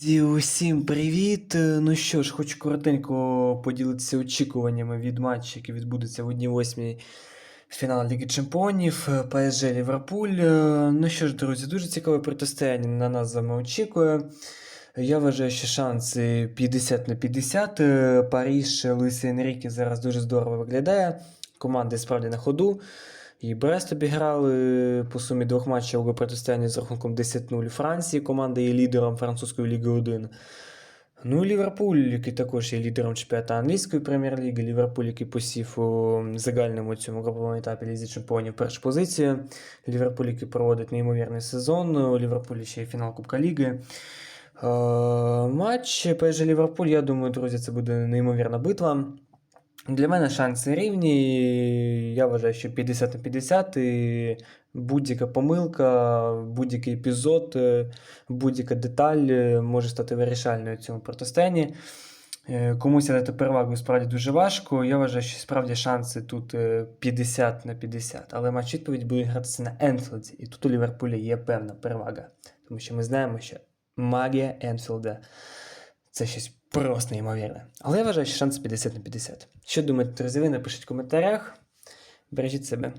Друзі, Усім привіт! Ну що ж, хочу коротенько поділитися очікуваннями від матчу, який відбудеться в 1-8 фінал Ліги Чемпіонів ПСЖ Ліверпуль. Е, Ну що ж, друзі, дуже цікаве протистояння на нас з вами очікує. Я вважаю, що шанси 50 на 50. Е, Паріж Луїса Енріке зараз дуже здорово виглядає. Команди справді на ходу. І Брест обіграли по сумі двох матчів протистоянні з рахунком 10-0 Франції. Команда є лідером французької ліги 1. Ну і Ліверпуль, який також є лідером чемпіонату англійської прем'єр-ліги. Ліверпуль, який посів у загальному цьому груповому етапі Лізі Чемпіонів першу позицію. Ліверпуль, який проводить неймовірний сезон. У Ліверпулі ще є фінал Кубка Ліги. Е, Матч PSG Ліверпуль, я думаю, друзі, це буде неймовірна битва. Для мене шанси рівні. Я вважаю, що 50 на 50. І будь-яка помилка, будь-який епізод, е, будь-яка деталь е, може стати вирішальною в цьому протистоянні. Е, Комусь дати перевагу справді дуже важко. Я вважаю, що справді шанси тут е, 50 на 50. Але матч відповідь буде гратися на Енфілді. І тут у Ліверпуля є певна перевага. Тому що ми знаємо, що магія Енфілда це щось просто неймовірне. Але я вважаю, що шанс 50 на 50. Що думаєте, друзі, ви напишіть в коментарях. Бережіть себе.